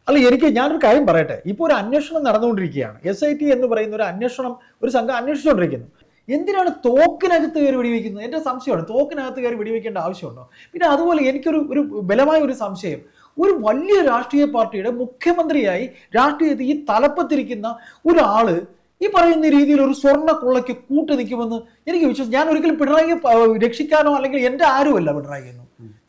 അല്ല എനിക്ക് ഞാനൊരു കാര്യം പറയട്ടെ. ഇപ്പോൾ ഒരു അന്വേഷണം നടന്നുകൊണ്ടിരിക്കുകയാണ്. എസ് ഐ ടി എന്ന് പറയുന്ന ഒരു അന്വേഷണം ഒരു സംഘം അന്വേഷിച്ചുകൊണ്ടിരിക്കുന്നു. എന്തിനാണ് തോക്കിനകത്ത് കയറി വെടിവെക്കുന്നത്? എന്റെ സംശയമാണ്. തോക്കിനകത്ത് കയറി വെടിവെക്കേണ്ട ആവശ്യമുണ്ടോ? പിന്നെ അതുപോലെ എനിക്കൊരു ഒരു ബലമായ ഒരു സംശയം. ഒരു വലിയ രാഷ്ട്രീയ പാർട്ടിയുടെ മുഖ്യമന്ത്രിയായി രാഷ്ട്രീയത്തിൽ ഈ തലപ്പത്തിരിക്കുന്ന ഒരാൾ ഈ പറയുന്ന രീതിയിൽ ഒരു സ്വർണ കൊള്ളയ്ക്ക് കൂട്ടു നിൽക്കുമെന്ന് എനിക്ക് വിശ്വസിച്ചു ഞാൻ ഒരിക്കലും പിണറായിയെ രക്ഷിക്കാനോ അല്ലെങ്കിൽ എന്റെ ആരുമല്ല പിണറായി എന്ന്.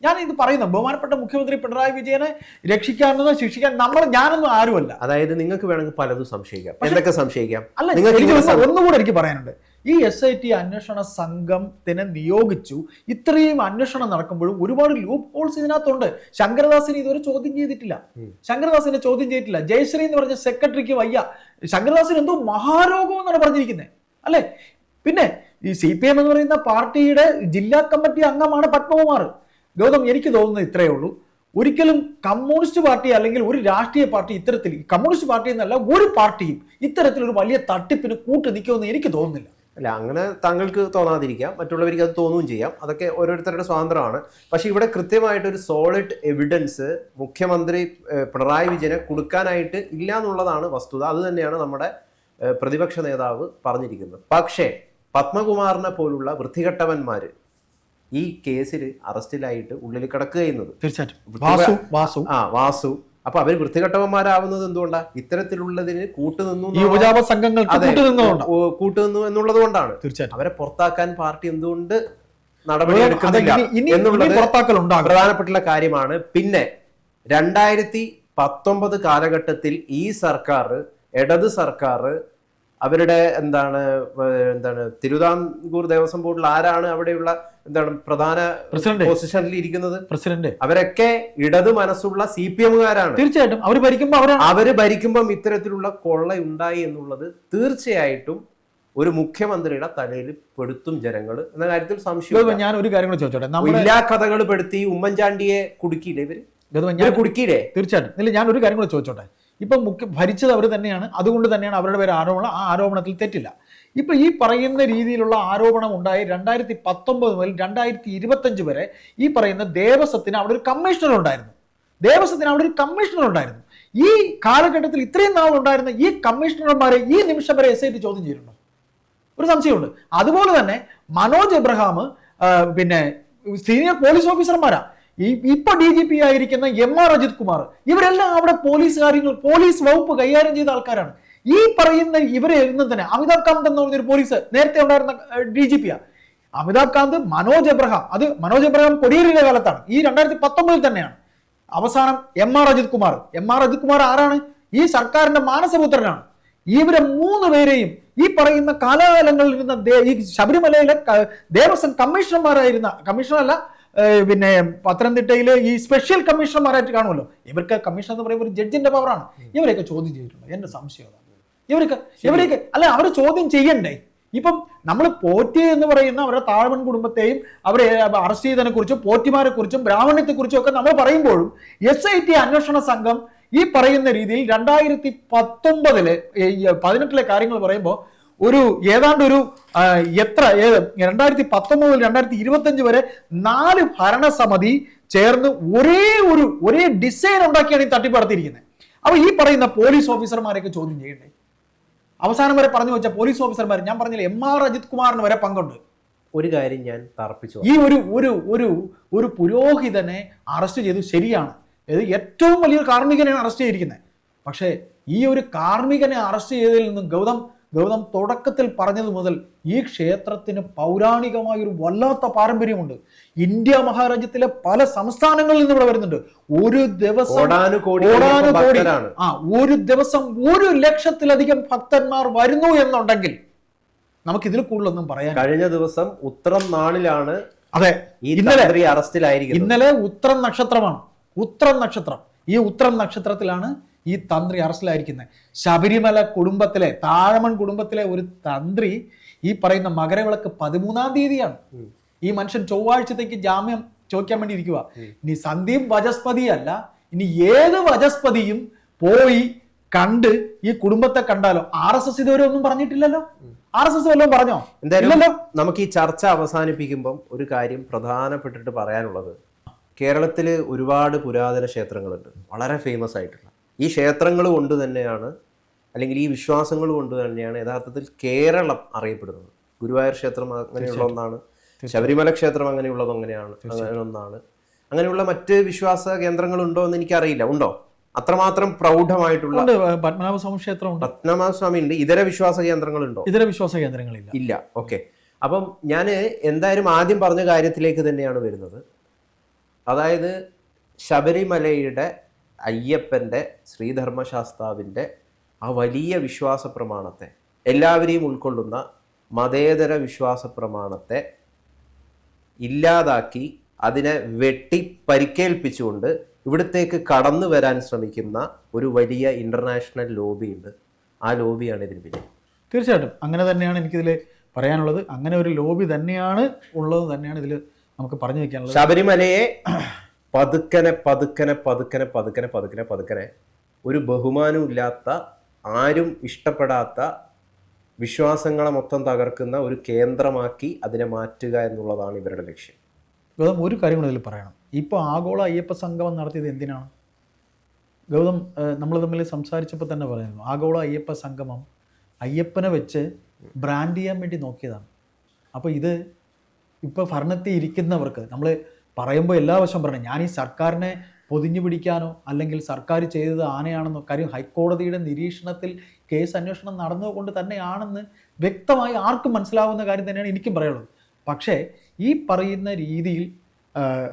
ഞാൻ ഇത് പറയുന്നു ബഹുമാനപ്പെട്ട മുഖ്യമന്ത്രി പിണറായി വിജയനെ രക്ഷിക്കാനോ ശിക്ഷിക്കാൻ നമ്മൾ ഞാനൊന്നും ആരുമല്ല.
അതായത് നിങ്ങൾക്ക് വേണമെങ്കിൽ പലതും സംശയിക്കാം. എന്തൊക്കെ സംശയിക്കാം?
അല്ല ഒന്നുകൂടെ എനിക്ക് പറയാനുണ്ട്. ഈ എസ് ഐ ടി അന്വേഷണ സംഘത്തിനെ നിയോഗിച്ചു. ഇത്രയും അന്വേഷണം നടക്കുമ്പോഴും ഒരുപാട് ലൂപ്പ് ഹോൾസ് ഇതിനകത്തുണ്ട്. ശങ്കരദാസിനെ ഇതുവരെ ചോദ്യം ചെയ്തിട്ടില്ല. ശങ്കരദാസിനെ ചോദ്യം ചെയ്തിട്ടില്ല. ജയശ്രീ എന്ന് പറഞ്ഞ സെക്രട്ടറിക്ക് വയ്യ. ശങ്കരദാസിന് എന്തോ മഹാരോഗം എന്നാണ് പറഞ്ഞിരിക്കുന്നത് അല്ലേ? പിന്നെ ഈ സി പി എം എന്ന് പറയുന്ന പാർട്ടിയുടെ ജില്ലാ കമ്മിറ്റി അംഗമാണ് പത്മകുമാർ. ഗൗതം എനിക്ക് തോന്നുന്നത് ഇത്രയേ ഉള്ളൂ. ഒരിക്കലും കമ്മ്യൂണിസ്റ്റ് പാർട്ടി അല്ലെങ്കിൽ ഒരു രാഷ്ട്രീയ പാർട്ടി ഇത്തരത്തിൽ കമ്മ്യൂണിസ്റ്റ് പാർട്ടി എന്നല്ല ഒരു പാർട്ടിയും ഇത്തരത്തിലൊരു വലിയ തട്ടിപ്പിന് കൂട്ടു നിൽക്കുമെന്ന് എനിക്ക് തോന്നുന്നില്ല.
അല്ല അങ്ങനെ താങ്കൾക്ക് തോന്നാതിരിക്കാം. മറ്റുള്ളവർക്ക് അത് തോന്നുകയും ചെയ്യാം. അതൊക്കെ ഓരോരുത്തരുടെ സ്വാതന്ത്ര്യമാണ്. പക്ഷേ ഇവിടെ കൃത്യമായിട്ട് ഒരു സോളിഡ് എവിഡൻസ് മുഖ്യമന്ത്രി പിണറായി വിജയനെ കൊടുക്കാനായിട്ട് ഇല്ല എന്നുള്ളതാണ് വസ്തുത. അത് തന്നെയാണ് നമ്മുടെ പ്രതിപക്ഷ നേതാവ് പറഞ്ഞിരിക്കുന്നത്. പക്ഷേ പത്മകുമാറിനെ പോലുള്ള വൃത്തികെട്ടവന്മാർ ഈ കേസിൽ അറസ്റ്റിലായിട്ട് ഉള്ളിൽ കിടക്കുക ചെയ്യുന്നത്.
തീർച്ചയായിട്ടും. വാസു.
ആ വാസു. അപ്പൊ അവർ വൃത്തികെട്ടവന്മാരാവുന്നത് എന്തുകൊണ്ടാ? ഇത്തരത്തിലുള്ളതിന് കൂട്ടുനിന്നു
ഈ ഉപജാപ
സംഘങ്ങൾ കൂട്ടുനിന്നു എന്നുള്ളത് കൊണ്ടാണ്
തീർച്ചയായിട്ടും.
അവരെ പുറത്താക്കാൻ പാർട്ടി എന്തുകൊണ്ട് നടപടി
അതെ,
എടുക്കുന്നില്ല
ഇനി- ഇനി- ഇനി
എന്നുള്ളത് പ്രധാനപ്പെട്ടുള്ള കാര്യമാണ്. പിന്നെ രണ്ടായിരത്തി പത്തൊമ്പത് കാലഘട്ടത്തിൽ ഈ സർക്കാർ ഇടത് സർക്കാർ അവരുടെ എന്താണ് എന്താണ് തിരുവിതാംകൂർ ദേവസ്വം ബോർഡിൽ ആരാണ് അവിടെയുള്ള എന്താണ് പ്രധാന
പ്രസിഡന്റ്.
പൊസിഷനിൽ ഇരിക്കുന്നത്?
പ്രസിഡന്റ്.
അവരൊക്കെ ഇടത് മനസ്സുള്ള സി പി എമ്മുകാരാണ്.
തീർച്ചയായിട്ടും. അവർ ഭരിക്കുമ്പോൾ അവർ
അവർ ഭരിക്കുമ്പം ഇത്തരത്തിലുള്ള കൊള്ള ഉണ്ടായി എന്നുള്ളത് തീർച്ചയായിട്ടും ഒരു മുഖ്യമന്ത്രിയുടെ തലയിൽ പെടുത്തും ജനങ്ങൾ എന്ന കാര്യത്തിൽ സംശയം
ഞാൻ ഒരു കാര്യം കൂടെ ചോദിച്ചോട്ടെ?
എല്ലാ കഥകൾ പെടുത്തി ഉമ്മൻചാണ്ടിയെ കുടുക്കിയില്ലേ
ഇവർ
കുടുക്കിയില്ലേ?
തീർച്ചയായിട്ടും. ഇല്ല ഞാൻ ഒരു കാര്യം കൂടെ ചോദിച്ചോട്ടെ? ഇപ്പം മുഖ്യ ഭരിച്ചത് അവർ തന്നെയാണ്. അതുകൊണ്ട് തന്നെയാണ് അവരുടെ പേര് ആരോപണം ആ ആരോപണത്തിൽ തെറ്റില്ല. ഇപ്പൊ ഈ പറയുന്ന രീതിയിലുള്ള ആരോപണം ഉണ്ടായി രണ്ടായിരത്തി പത്തൊമ്പത് മുതൽ രണ്ടായിരത്തി ഇരുപത്തഞ്ച് വരെ ഈ പറയുന്ന ദേവസ്വത്തിന് അവിടെ ഒരു കമ്മീഷണർ ഉണ്ടായിരുന്നു. ദേവസ്വത്തിന് അവിടെ ഒരു കമ്മീഷണർ ഉണ്ടായിരുന്നു. ഈ കാലഘട്ടത്തിൽ ഇത്രയും നാൾ ഉണ്ടായിരുന്ന ഈ കമ്മീഷണർമാരെ ഈ നിമിഷം വരെ എസ് ഐ ടി ചോദ്യം ചെയ്തിട്ടുണ്ടോ? ഒരു സംശയമുണ്ട്. അതുപോലെ തന്നെ മനോജ് എബ്രഹാം പിന്നെ സീനിയർ പോലീസ് ഓഫീസർമാരാ ഈ ഇപ്പൊ ഡി ജി പി ആയിരിക്കുന്ന എം ആർ അജിത് കുമാർ ഇവരെല്ലാം അവിടെ പോലീസ് കാര്യങ്ങൾ പോലീസ് വകുപ്പ് കൈകാര്യം ചെയ്ത ആൾക്കാരാണ്. ഈ പറയുന്ന ഇവരെ എന്നും തന്നെ അമിതാഭ് കാന്ത് എന്ന് പറഞ്ഞൊരു പോലീസ് നേരത്തെ ഉണ്ടായിരുന്ന ഡി ജി പിയാ അമിതാഭ് കാന്ത് മനോജ് എബ്രഹാം അത് മനോജ് എബ്രഹാം കൊടിയേരിയുടെ കാലത്താണ്. ഈ രണ്ടായിരത്തി പത്തൊമ്പതിൽ തന്നെയാണ്. അവസാനം M R Ajith Kumar. M R Ajith Kumar ആരാണ്? ഈ സർക്കാരിന്റെ മാനസപുത്രനാണ്. ഇവരെ മൂന്ന് പേരെയും ഈ പറയുന്ന കാലാകാലങ്ങളിൽ ഇരുന്ന ഈ ശബരിമലയിലെ ദേവസ്വം കമ്മീഷണർമാരായിരുന്ന കമ്മീഷണറല്ല പിന്നെ പത്തനംതിട്ടയിൽ ഈ സ്പെഷ്യൽ കമ്മീഷണർമാരായിട്ട് കാണുമല്ലോ. ഇവർക്ക് കമ്മീഷൻ എന്ന് പറയുമ്പോൾ ഒരു ജഡ്ജിന്റെ പവറാണ് ഇവരെയൊക്കെ ചോദ്യം ചെയ്തിട്ടുണ്ട്. എന്റെ സംശയം ഇവർക്ക് ഇവരൊക്കെ അല്ല അവർ ചോദ്യം ചെയ്യണ്ടേ? ഇപ്പം നമ്മൾ പോറ്റി എന്ന് പറയുന്ന അവരുടെ താഴ്വൻ കുടുംബത്തെയും അവരെ അറസ്റ്റ് ചെയ്തതിനെ കുറിച്ചും പോറ്റിമാരെ കുറിച്ചും ബ്രാഹ്മണ്യത്തെ കുറിച്ചും ഒക്കെ നമ്മൾ പറയുമ്പോഴും എസ് ഐ ടി അന്വേഷണ സംഘം ഈ പറയുന്ന രീതിയിൽ രണ്ടായിരത്തി പത്തൊമ്പതിൽ പതിനെട്ടിലെ കാര്യങ്ങൾ പറയുമ്പോൾ ഒരു ഏതാണ്ട് ഒരു എത്ര ഏത് രണ്ടായിരത്തി പത്തൊമ്പത് മുതൽ രണ്ടായിരത്തി ഇരുപത്തഞ്ച് വരെ നാല് ഭരണസമിതി ചേർന്ന് ഒരേ ഒരു ഒരേ ഡിസൈൻ ഉണ്ടാക്കിയാണ് ഈ തട്ടിപ്പ് നടത്തിയിരിക്കുന്നത് അപ്പൊ ഈ പറയുന്ന പോലീസ് ഓഫീസർമാരെയൊക്കെ ചോദ്യം ചെയ്യണ്ടേ? അവസാനം വരെ പറഞ്ഞു വെച്ച പോലീസ് ഓഫീസർമാർ ഞാൻ പറഞ്ഞില്ല എം ആർ അജിത് കുമാറിന് വരെ പങ്കുണ്ട്.
ഒരു കാര്യം ഞാൻ തർപ്പിച്ചു
ഈ ഒരു ഒരു ഒരു ഒരു പുരോഹിതനെ അറസ്റ്റ് ചെയ്തു ശരിയാണ്. ഇത് ഏറ്റവും വലിയൊരു കാർമ്മികനെയാണ് അറസ്റ്റ് ചെയ്തിരിക്കുന്നത്. പക്ഷേ ഈ ഒരു കാർമ്മികനെ അറസ്റ്റ് ചെയ്തതിൽ നിന്നും ഗൗതം ഗൗതം തുടക്കത്തിൽ പറഞ്ഞത് മുതൽ ഈ ക്ഷേത്രത്തിന് പൗരാണികമായ ഒരു വല്ലാത്ത പാരമ്പര്യമുണ്ട്. ഇന്ത്യ മഹാരാജ്യത്തിലെ പല സംസ്ഥാനങ്ങളിൽ നിന്ന് ഇവിടെ വരുന്നുണ്ട്. ഒരു ദിവസം
കോടാനുകോടി
ആ ഒരു ദിവസം ഒരു ലക്ഷത്തിലധികം ഭക്തന്മാർ വരുന്നു എന്നുണ്ടെങ്കിൽ നമുക്ക് ഇതിൽ കൂടുതലൊന്നും പറയാൻ
കഴിഞ്ഞ ദിവസം ഉത്രം നാളിലാണ്
അതെ ഇന്നലെ
അറസ്റ്റിലായിരിക്കും
ഇന്നലെ ഉത്രം നക്ഷത്രമാണ്. ഉത്രം നക്ഷത്രം. ഈ ഉത്രം നക്ഷത്രത്തിലാണ് ഈ തന്ത്രി അറസ്റ്റിലായിരിക്കുന്നത് ശബരിമല കുടുംബത്തിലെ താഴമൺ കുടുംബത്തിലെ ഒരു തന്ത്രി ഈ പറയുന്ന മകരവിളക്ക് പതിമൂന്നാം തീയതിയാണ്. ഈ മനുഷ്യൻ ചൊവ്വാഴ്ചത്തേക്ക് ജാമ്യം ചോദിക്കാൻ വേണ്ടി ഇരിക്കുക. ഇനി സന്ദീപ് വചസ്പതി അല്ല ഇനി ഏത് വചസ്പതിയും പോയി കണ്ട് ഈ കുടുംബത്തെ കണ്ടാലോ? ആർ എസ് എസ് ഇതുവരെ ഒന്നും പറഞ്ഞിട്ടില്ലല്ലോ. ആർ എസ് എസ് വല്ലതും പറഞ്ഞോ?
എന്തായാലും നമുക്ക് ഈ ചർച്ച അവസാനിപ്പിക്കുമ്പം ഒരു കാര്യം പ്രധാനപ്പെട്ടിട്ട് പറയാനുള്ളത്. കേരളത്തിൽ ഒരുപാട് പുരാതന ക്ഷേത്രങ്ങളുണ്ട്. വളരെ ഫേമസ് ആയിട്ടുള്ള. ഈ ക്ഷേത്രങ്ങൾ കൊണ്ട് തന്നെയാണ് അല്ലെങ്കിൽ ഈ വിശ്വാസങ്ങൾ കൊണ്ട് തന്നെയാണ് യഥാർത്ഥത്തിൽ കേരളം അറിയപ്പെടുന്നത്. ഗുരുവായൂർ ക്ഷേത്രം അങ്ങനെയുള്ള ഒന്നാണ് ശബരിമല ക്ഷേത്രം അങ്ങനെയുള്ളത് അങ്ങനെയാണ് അങ്ങനെ ഒന്നാണ്. അങ്ങനെയുള്ള മറ്റ് വിശ്വാസ കേന്ദ്രങ്ങൾ ഉണ്ടോ എന്ന് എനിക്കറിയില്ല. ഉണ്ടോ? അത്രമാത്രം പ്രൗഢമായിട്ടുള്ള
പത്മനാഭസ്വാമി ക്ഷേത്രമുണ്ട്
പത്മനാഭസ്വാമി ഉണ്ട്. ഇതര വിശ്വാസ കേന്ദ്രങ്ങൾ ഉണ്ടോ
ഇതര വിശ്വാസ കേന്ദ്രങ്ങളില്ല.
ഇല്ല. ഓക്കെ. അപ്പം ഞാൻ എന്തായാലും ആദ്യം പറഞ്ഞ കാര്യത്തിലേക്ക് തന്നെയാണ് വരുന്നത്. അതായത് ശബരിമലയുടെ അയ്യപ്പന്റെ ശ്രീധർമ്മശാസ്താവിന്റെ ആ വലിയ വിശ്വാസ പ്രമാണത്തെ എല്ലാവരെയും ഉൾക്കൊള്ളുന്ന മതേതര വിശ്വാസ പ്രമാണത്തെ ഇല്ലാതാക്കി അതിനെ വെട്ടി പരിക്കേൽപ്പിച്ചുകൊണ്ട് ഇവിടത്തേക്ക് കടന്നു വരാൻ ശ്രമിക്കുന്ന ഒരു വലിയ ഇന്റർനാഷണൽ ലോബിയുണ്ട് ആ ലോബിയാണ് ഇതിന് പിന്നിൽ.
തീർച്ചയായിട്ടും. അങ്ങനെ തന്നെയാണ് എനിക്കിതിൽ പറയാനുള്ളത്. അങ്ങനെ ഒരു ലോബി തന്നെയാണ് ഉള്ളത് തന്നെയാണ് ഇതിൽ നമുക്ക് പറഞ്ഞു വെക്കാനുള്ളത്.
ശബരിമലയെ പതുക്കനെ പതുക്കനെ പതുക്കനെ പതുക്കനെ പതുക്കനെ പതുക്കനെ ഒരു ബഹുമാനമില്ലാത്ത ആരും ഇഷ്ടപ്പെടാത്ത വിശ്വാസങ്ങളെ മൊത്തം തകർക്കുന്ന ഒരു കേന്ദ്രമാക്കി അതിനെ മാറ്റുക എന്നുള്ളതാണ് ഇവരുടെ ലക്ഷ്യം.
ഗൗതം ഒരു കാര്യം കൂടെ ഇതിൽ പറയണം. ഇപ്പോൾ ആഗോള അയ്യപ്പ സംഗമം നടത്തിയത് എന്തിനാണ്? ഗൗതം നമ്മൾ തമ്മിൽ സംസാരിച്ചപ്പോൾ തന്നെ പറയുന്നു ആഗോള അയ്യപ്പ സംഗമം അയ്യപ്പനെ വെച്ച് ബ്രാൻഡ് ചെയ്യാൻ വേണ്ടി നോക്കിയതാണ്. അപ്പോൾ ഇത് ഇപ്പോൾ ഭരണത്തിൽ ഇരിക്കുന്നവർക്ക് നമ്മൾ പറയുമ്പോൾ എല്ലാ വശം പറയണം ഞാൻ ഈ സർക്കാരിനെ പൊതിഞ്ഞു പിടിക്കാനോ അല്ലെങ്കിൽ സർക്കാർ ചെയ്തത് ആനയാണെന്നോ കാര്യം ഹൈക്കോടതിയുടെ നിരീക്ഷണത്തിൽ കേസ് അന്വേഷണം നടന്നുകൊണ്ട് തന്നെയാണെന്ന് വ്യക്തമായി ആർക്കും മനസ്സിലാവുന്ന കാര്യം തന്നെയാണ് എനിക്കും പറയുള്ളത് പക്ഷേ ഈ പറയുന്ന രീതിയിൽ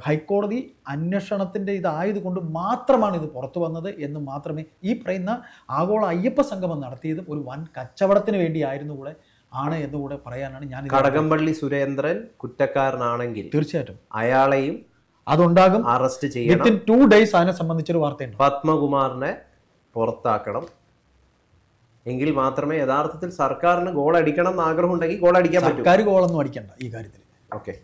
ഹൈക്കോടതി അന്വേഷണത്തിന്റെ ഇതായതുകൊണ്ട് മാത്രമാണ് ഇത് പുറത്തു വന്നത് എന്ന് മാത്രമേ ഈ പറയുന്ന ആഗോള അയ്യപ്പ സംഗമം നടത്തിയതും ഒരു വൻ കച്ചവടത്തിന് വേണ്ടിയായിരുന്നു കൂടെ ആണ് എന്നുകൂടെ പറയാനാണ് ഞാൻ
കടകംപള്ളി സുരേന്ദ്രൻ കുറ്റക്കാരനാണെങ്കിൽ
തീർച്ചയായിട്ടും.
അയാളെയും
അതുണ്ടാകും.
അറസ്റ്റ് ചെയ്യണം.
വിത്തിൻ ടു ഡേയ്സ് അതിനെ സംബന്ധിച്ചൊരു വാർത്തയുണ്ട്.
പത്മകുമാറിനെ പുറത്താക്കണം. എങ്കിൽ മാത്രമേ യഥാർത്ഥത്തിൽ സർക്കാരിന് ഗോൾ അടിക്കണം എന്ന് ആഗ്രഹം ഉണ്ടെങ്കിൽ ഗോൾ അടിക്കാൻ പറ്റൂ.
സർക്കാർ കോളൊന്നും അടിക്കണ്ട ഈ കാര്യത്തിൽ.
ഓക്കെ